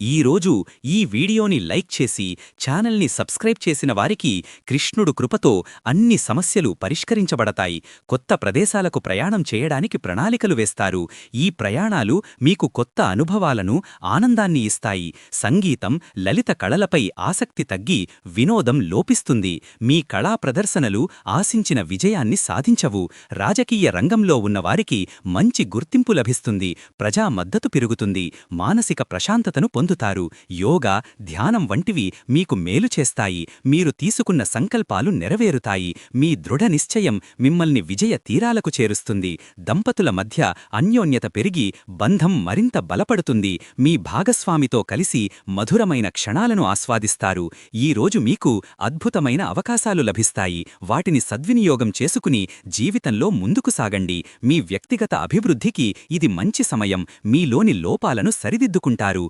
ఈరోజు ఈ వీడియోని లైక్ చేసి ఛానల్ని సబ్స్క్రైబ్ చేసిన వారికి కృష్ణుడు కృపతో అన్ని సమస్యలు పరిష్కరించబడతాయి. కొత్త ప్రదేశాలకు ప్రయాణం చేయడానికి ప్రణాళికలు వేస్తారు. ఈ ప్రయాణాలు మీకు కొత్త అనుభవాలను ఆనందాన్ని ఇస్తాయి. సంగీతం లలిత కళలపై ఆసక్తి తగ్గి వినోదం లోపిస్తుంది. మీ కళా ప్రదర్శనలు ఆశించిన విజయాన్ని సాధించవు. రాజకీయ రంగంలో ఉన్నవారికి మంచి గుర్తింపు లభిస్తుంది. ప్రజా మద్దతు పెరుగుతుంది. మానసిక ప్రశాంతతను పొందుతారు. యోగా ధ్యానం వంటివి మీకు మేలు చేస్తాయి. మీరు తీసుకున్న సంకల్పాలు నెరవేరుతాయి. మీ దృఢ నిశ్చయం మిమ్మల్ని విజయ తీరాలకు చేరుస్తుంది. దంపతుల మధ్య అన్యోన్యత పెరిగి బంధం మరింత బలపడుతుంది. మీ భాగస్వామితో కలిసి మధురమైన క్షణాలను ఆస్వాదిస్తారు. ఈ రోజు మీకు అద్భుతమైన అవకాశాలు లభిస్తాయి. వాటిని సద్వినియోగం చేసుకుని జీవితంలో ముందుకు సాగండి. మీ వ్యక్తిగత అభివృద్ధికి ఇది మంచి సమయం. మీలోని లోపాలను సరిదిద్దుకుంటారు.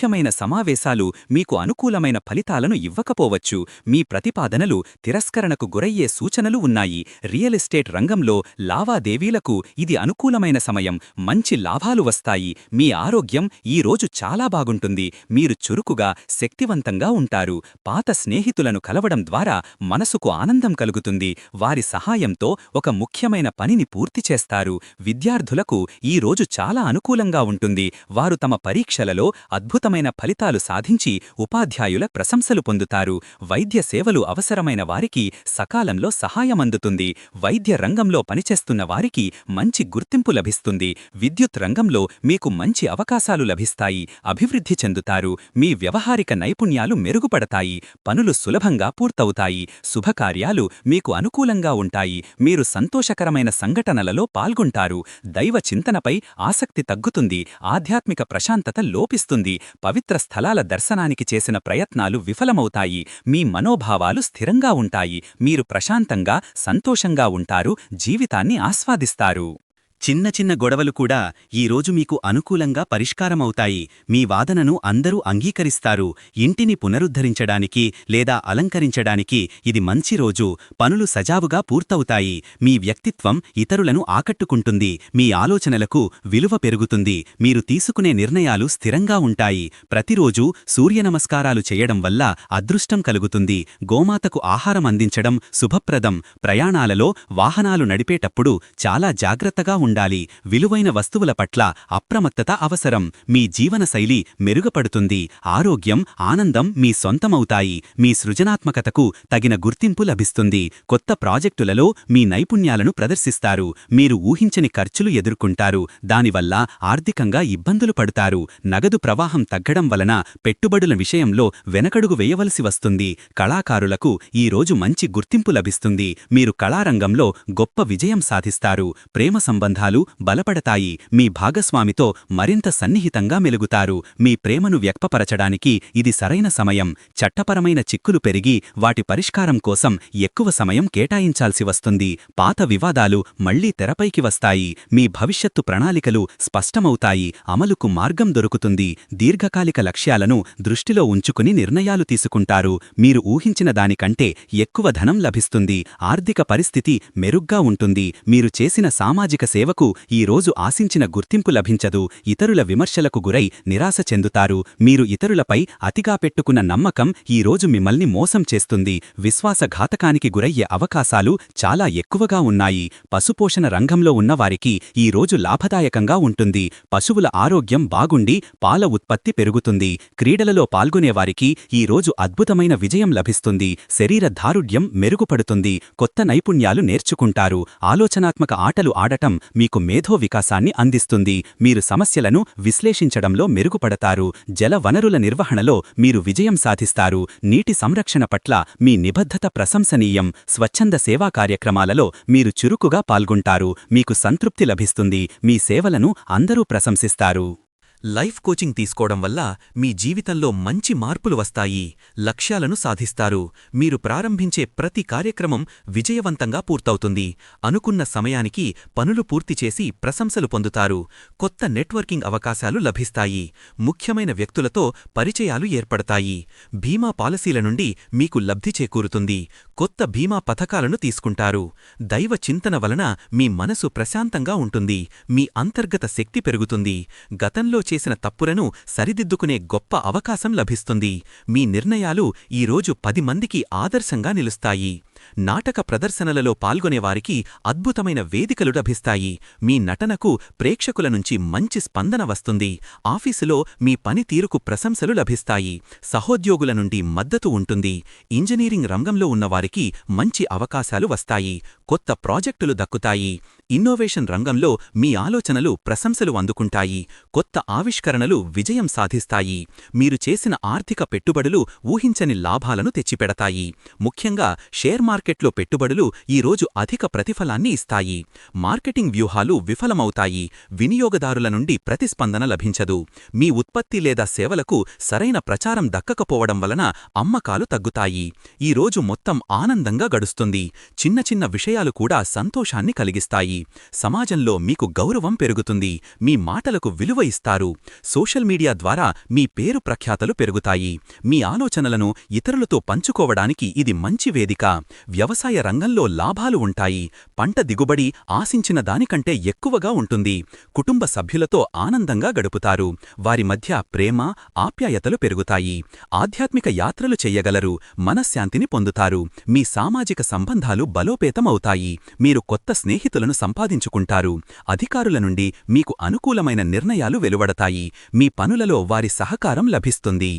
ముఖ్యమైన సమావేశాలు మీకు అనుకూలమైన ఫలితాలను ఇవ్వకపోవచ్చు. మీ ప్రతిపాదనలు తిరస్కరణకు గురయ్యే సూచనలు ఉన్నాయి. రియల్ ఎస్టేట్ రంగంలో లావాదేవీలకు ఇది అనుకూలమైన సమయం. మంచి లాభాలు వస్తాయి. మీ ఆరోగ్యం ఈ రోజు చాలా బాగుంటుంది. మీరు చురుకుగా శక్తివంతంగా ఉంటారు. పాత స్నేహితులను కలవడం ద్వారా మనసుకు ఆనందం కలుగుతుంది. వారి సహాయంతో ఒక ముఖ్యమైన పనిని పూర్తి చేస్తారు. విద్యార్థులకు ఈ రోజు చాలా అనుకూలంగా ఉంటుంది. వారు తమ పరీక్షలలో అద్భుతమైన ఫలితాలు సాధించి ఉపాధ్యాయుల ప్రశంసలు పొందుతారు. వైద్య సేవలు అవసరమైన వారికి సకాలంలో సహాయమందుతుంది. వైద్య రంగంలో పనిచేస్తున్న వారికి మంచి గుర్తింపు లభిస్తుంది. విద్యుత్ రంగంలో మీకు మంచి అవకాశాలు లభిస్తాయి. అభివృద్ధి చెందుతారు. మీ వ్యవహారిక నైపుణ్యాలు మెరుగుపడతాయి. పనులు సులభంగా పూర్తవుతాయి. శుభకార్యాలు మీకు అనుకూలంగా ఉంటాయి. మీరు సంతోషకరమైన సంఘటనలలో పాల్గొంటారు. దైవ చింతనపై ఆసక్తి తగ్గుతుంది. ఆధ్యాత్మిక ప్రశాంతత లోపిస్తుంది. పవిత్ర స్థలాల దర్శనానికి చేసిన ప్రయత్నాలు విఫలమవుతాయి. మీ మనోభావాలు స్థిరంగా ఉంటాయి. మీరు ప్రశాంతంగా సంతోషంగా ఉంటారు. జీవితాన్ని ఆస్వాదిస్తారు. చిన్న చిన్న గొడవలు కూడా ఈరోజు మీకు అనుకూలంగా పరిష్కారమవుతాయి. మీ వాదనను అందరూ అంగీకరిస్తారు. ఇంటిని పునరుద్ధరించడానికి లేదా అలంకరించడానికి ఇది మంచి రోజు. పనులు సజావుగా పూర్తవుతాయి. మీ వ్యక్తిత్వం ఇతరులను ఆకట్టుకుంటుంది. మీ ఆలోచనలకు విలువ పెరుగుతుంది. మీరు తీసుకునే నిర్ణయాలు స్థిరంగా ఉంటాయి. ప్రతిరోజూ సూర్యనమస్కారాలు చేయడం వల్ల అదృష్టం కలుగుతుంది. గోమాతకు ఆహారం అందించడం శుభప్రదం. ప్రయాణాలలో వాహనాలు నడిపేటప్పుడు చాలా జాగ్రత్తగా ఉండాలి. విలువైన వస్తువుల పట్ల అప్రమత్తత అవసరం. మీ జీవనశైలి మెరుగుపడుతుంది. ఆరోగ్యం ఆనందం మీ సొంతమవుతాయి. మీ సృజనాత్మకతకు తగిన గుర్తింపు లభిస్తుంది. కొత్త ప్రాజెక్టులలో మీ నైపుణ్యాలను ప్రదర్శిస్తారు. మీరు ఊహించని ఖర్చులు ఎదుర్కొంటారు. దానివల్ల ఆర్థికంగా ఇబ్బందులు పడతారు. నగదు ప్రవాహం తగ్గడం వలన పెట్టుబడుల విషయంలో వెనకడుగు వేయవలసి వస్తుంది. కళాకారులకు ఈ రోజు మంచి గుర్తింపు లభిస్తుంది. మీరు కళారంగంలో గొప్ప విజయం సాధిస్తారు. ప్రేమ సంబంధాలు బలపడతాయి. మీ భాగస్వామితో మరింత సన్నిహితంగా మెలుగుతారు. మీ ప్రేమను వ్యక్తపరచడానికి ఇది సరైన సమయం. చట్టపరమైన చిక్కులు పెరిగి వాటి పరిష్కారం కోసం ఎక్కువ సమయం కేటాయించాల్సి వస్తుంది. పాత వివాదాలు మళ్ళీ తెరపైకి వస్తాయి. మీ భవిష్యత్తు ప్రణాళికలు స్పష్టమవుతాయి. అమలుకు మార్గం దొరుకుతుంది. దీర్ఘకాలిక లక్ష్యాలను దృష్టిలో ఉంచుకుని నిర్ణయాలు తీసుకుంటారు. మీరు ఊహించిన దానికంటే ఎక్కువ ధనం లభిస్తుంది. ఆర్థిక పరిస్థితి మెరుగ్గా ఉంటుంది. మీరు చేసిన సామాజిక సేవ సేవకు ఈ రోజు ఆశించిన గుర్తింపు లభించదు. ఇతరుల విమర్శలకు గురై నిరాశ చెందుతారు. మీరు ఇతరులపై అతిగా పెట్టుకున్న నమ్మకం ఈరోజు మిమ్మల్ని మోసం చేస్తుంది. విశ్వాసఘాతకానికి గురయ్యే అవకాశాలు చాలా ఎక్కువగా ఉన్నాయి. పశుపోషణ రంగంలో ఉన్నవారికి ఈరోజు లాభదాయకంగా ఉంటుంది. పశువుల ఆరోగ్యం బాగుండి పాల ఉత్పత్తి పెరుగుతుంది. క్రీడలలో పాల్గొనేవారికి ఈరోజు అద్భుతమైన విజయం లభిస్తుంది. శరీరధారుఢ్యం మెరుగుపడుతుంది. కొత్త నైపుణ్యాలు నేర్చుకుంటారు. ఆలోచనాత్మక ఆటలు ఆడటం మీకు మేధో వికాసాన్ని అందిస్తుంది. మీరు సమస్యలను విశ్లేషించడంలో మెరుగుపడతారు. జల వనరుల నిర్వహణలో మీరు విజయం సాధిస్తారు. నీటి సంరక్షణ పట్ల మీ నిబద్ధత ప్రశంసనీయం. స్వచ్ఛంద సేవా కార్యక్రమాలలో మీరు చురుకుగా పాల్గొంటారు. మీకు సంతృప్తి లభిస్తుంది. మీ సేవలను అందరూ ప్రశంసిస్తారు. లైఫ్ కోచింగ్ తీసుకోవడం వల్ల మీ జీవితంలో మంచి మార్పులు వస్తాయి లక్ష్యాలను సాధిస్తారు. మీరు ప్రారంభించే ప్రతి కార్యక్రమం విజయవంతంగా పూర్తవుతుంది. అనుకున్న సమయానికి పనులు పూర్తి చేసి ప్రశంసలు పొందుతారు. కొత్త నెట్వర్కింగ్ అవకాశాలు లభిస్తాయి. ముఖ్యమైన వ్యక్తులతో పరిచయాలు ఏర్పడతాయి. బీమా పాలసీల నుండి మీకు లబ్ధి చేకూరుతుంది. కొత్త బీమా పథకాలను తీసుకుంటారు. దైవ చింతన వలన మీ మనసు ప్రశాంతంగా ఉంటుంది. మీ అంతర్గత శక్తి పెరుగుతుంది. గతంలో చేసిన తప్పులను సరిదిద్దుకునే గొప్ప అవకాశం లభిస్తుంది. మీ నిర్ణయాలు ఈరోజు పది మందికి ఆదర్శంగా నిలుస్తాయి. నాటక ప్రదర్శనలలో పాల్గొనేవారికి అద్భుతమైన వేదికలు లభిస్తాయి. మీ నటనకు ప్రేక్షకుల నుంచి మంచి స్పందన వస్తుంది. ఆఫీసులో మీ పనితీరుకు ప్రశంసలు లభిస్తాయి. సహోద్యోగుల నుండి మద్దతు ఉంటుంది. ఇంజనీరింగ్ రంగంలో ఉన్నవారికి మంచి అవకాశాలు వస్తాయి. కొత్త ప్రాజెక్టులు దక్కుతాయి. ఇన్నోవేషన్ రంగంలో మీ ఆలోచనలు ప్రశంసలు అందుకుంటాయి. కొత్త ఆవిష్కరణలు విజయం సాధిస్తాయి. మీరు చేసిన ఆర్థిక పెట్టుబడులు ఊహించని లాభాలను తెచ్చిపెడతాయి. ముఖ్యంగా షేర్ మార్కెట్లో పెట్టుబడులు ఈరోజు అధిక ప్రతిఫలాన్ని ఇస్తాయి. మార్కెటింగ్ వ్యూహాలు విఫలమవుతాయి. వినియోగదారుల నుండి ప్రతిస్పందన లభించదు. మీ ఉత్పత్తి లేదా సేవలకు సరైన ప్రచారం దక్కకపోవడం వలన అమ్మకాలు తగ్గుతాయి. ఈరోజు మొత్తం ఆనందంగా గడుస్తుంది. చిన్న చిన్న విషయాలు కూడా సంతోషాన్ని కలిగిస్తాయి. సమాజంలో మీకు గౌరవం పెరుగుతుంది. మీ మాటలకు విలువ ఇస్తారు. సోషల్ మీడియా ద్వారా మీ పేరు ప్రఖ్యాతలు పెరుగుతాయి. మీ ఆలోచనలను ఇతరులతో పంచుకోవడానికి ఇది మంచి వేదిక. వ్యవసాయ రంగంలో లాభాలు ఉంటాయి. పంట దిగుబడి ఆశించిన దానికంటే ఎక్కువగా ఉంటుంది. కుటుంబ సభ్యులతో ఆనందంగా గడుపుతారు. వారి మధ్య ప్రేమ ఆప్యాయతలు పెరుగుతాయి. ఆధ్యాత్మిక యాత్రలు చెయ్యగలరు మనశ్శాంతిని పొందుతారు. మీ సామాజిక సంబంధాలు బలోపేతమవుతాయి. మీరు కొత్త స్నేహితులను సంపాదించుకుంటారు. అధికారుల నుండి మీకు అనుకూలమైన నిర్ణయాలు వెలువడతాయి. మీ పనులలో వారి సహకారం లభిస్తుంది.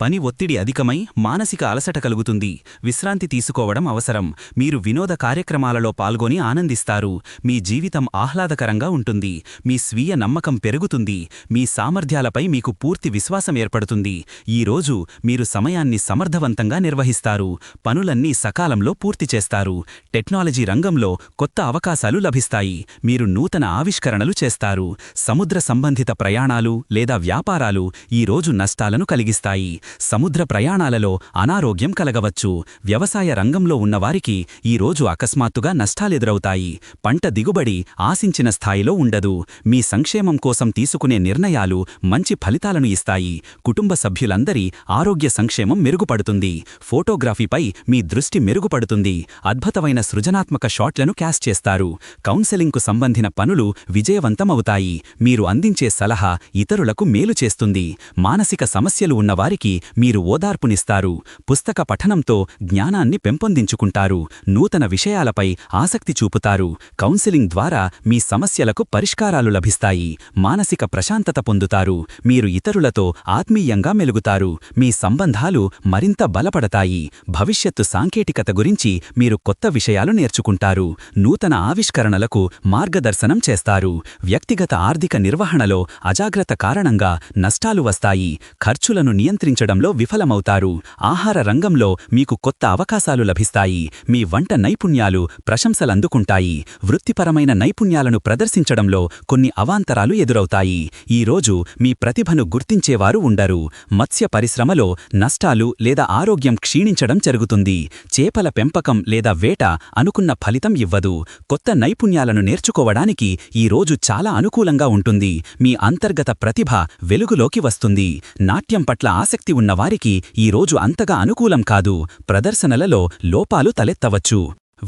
పని ఒత్తిడి అధికమై మానసిక అలసట కలుగుతుంది. విశ్రాంతి తీసుకోవడం అవసరం. మీరు వినోద కార్యక్రమాలలో పాల్గొని ఆనందిస్తారు. మీ జీవితం ఆహ్లాదకరంగా ఉంటుంది. మీ స్వీయ నమ్మకం పెరుగుతుంది. మీ సామర్థ్యాలపై మీకు పూర్తి విశ్వాసం ఏర్పడుతుంది. ఈరోజు మీరు సమయాన్ని సమర్థవంతంగా నిర్వహిస్తారు. పనులన్నీ సకాలంలో పూర్తి చేస్తారు. టెక్నాలజీ రంగంలో కొత్త అవకాశాలు లభిస్తాయి. మీరు నూతన ఆవిష్కరణలు చేస్తారు. సముద్ర సంబంధిత ప్రయాణాలు లేదా వ్యాపారాలు ఈరోజు నష్టాలను కలిగిస్తాయి. సముద్ర ప్రయాణాలలో అనారోగ్యం కలగవచ్చు. వ్యవసాయ రంగంలో ఉన్నవారికి ఈరోజు అకస్మాత్తుగా నష్టాలెదురవుతాయి. పంట దిగుబడి ఆశించిన స్థాయిలో ఉండదు. మీ సంక్షేమం కోసం తీసుకునే నిర్ణయాలు మంచి ఫలితాలను ఇస్తాయి. కుటుంబ సభ్యులందరి ఆరోగ్య సంక్షేమం మెరుగుపడుతుంది. ఫోటోగ్రఫీపై మీ దృష్టి మెరుగుపడుతుంది. అద్భుతమైన సృజనాత్మక షాట్లను క్యాష్ చేస్తారు. కౌన్సెలింగ్కు సంబంధిన పనులు విజయవంతమవుతాయి. మీరు అందించే సలహా ఇతరులకు మేలు చేస్తుంది. మానసిక సమస్యలు ఉన్నవారికి మీరు ఓదార్పునిస్తారు. పుస్తక పఠనంతో జ్ఞానాన్ని పెంపొందించుకుంటారు. నూతన విషయాలపై ఆసక్తి చూపుతారు. కౌన్సెలింగ్ ద్వారా మీ సమస్యలకు పరిష్కారాలు లభిస్తాయి. మానసిక ప్రశాంతత పొందుతారు. మీరు ఇతరులతో ఆత్మీయంగా మెలుగుతారు. మీ సంబంధాలు మరింత బలపడతాయి. భవిష్యత్తు సాంకేతికత గురించి మీరు కొత్త విషయాలు నేర్చుకుంటారు. నూతన ఆవిష్కరణలకు మార్గదర్శనం చేస్తారు. వ్యక్తిగత ఆర్థిక నిర్వహణలో అజాగ్రత్త కారణంగా నష్టాలు వస్తాయి. ఖర్చులను నియంత్రి నియంత్రించడంలో విఫలమవుతారు. ఆహార రంగంలో మీకు కొత్త అవకాశాలు లభిస్తాయి. మీ వంట నైపుణ్యాలు ప్రశంసలందుకుంటాయి. వృత్తిపరమైన నైపుణ్యాలను ప్రదర్శించడంలో కొన్ని అవాంతరాలు ఎదురవుతాయి. ఈరోజు మీ ప్రతిభను గుర్తించేవారు ఉండరు. మత్స్య పరిశ్రమలో నష్టాలు లేదా ఆరోగ్యం క్షీణించడం జరుగుతుంది. చేపల పెంపకం లేదా వేట అనుకున్న ఫలితం ఇవ్వదు. కొత్త నైపుణ్యాలను నేర్చుకోవడానికి ఈరోజు చాలా అనుకూలంగా ఉంటుంది. మీ అంతర్గత ప్రతిభ వెలుగులోకి వస్తుంది. నాట్యం పట్ల ఆసక్తి ఉన్నవారికి ఈరోజు అంతగా అనుకూలం కాదు. ప్రదర్శనలలో లోపాలు తలెత్తవచ్చు.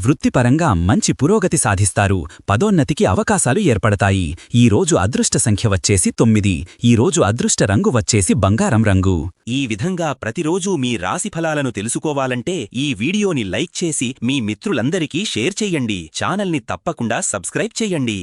వృత్తిపరంగా మంచి పురోగతి సాధిస్తారు. పదోన్నతికి అవకాశాలు ఏర్పడతాయి. ఈరోజు అదృష్ట సంఖ్య వచ్చేసి తొమ్మిది. ఈరోజు అదృష్ట రంగు వచ్చేసి బంగారం రంగు. ఈ విధంగా ప్రతిరోజూ మీ రాశిఫలాలను తెలుసుకోవాలంటే ఈ వీడియోని లైక్ చేసి మీ మిత్రులందరికీ షేర్ చెయ్యండి ఛానల్ని తప్పకుండా సబ్స్క్రైబ్ చెయ్యండి